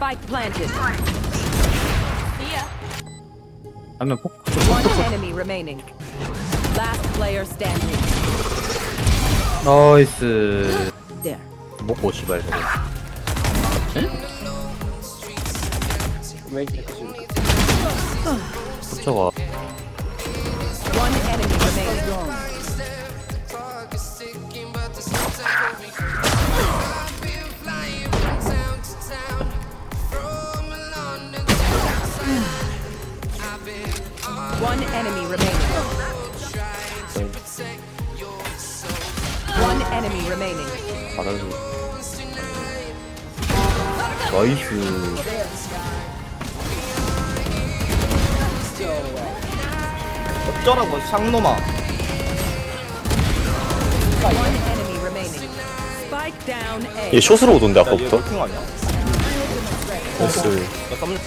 Spike planted. See ya. 한명 폭. One enemy remaining. Last player standing. 나이스. There. 먹고 씨발 저거. 왜 이렇게 크지? 저거 One enemy remaining. One enemy remaining. 받아주. 나이스. 어쩌라고 샹놈아 One enemy remaining. Spike down A. 얘 숏으로 오던데 야얘 아까부터 롤킹 아니야? 나이스 야 썸...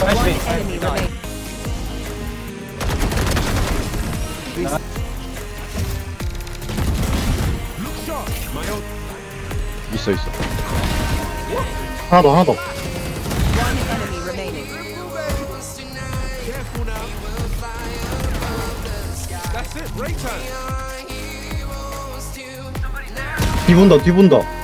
One enemy remaining. 있어 있어. 하나 더 하나 더. One enemy remaining. 뒤본다 뒤본다.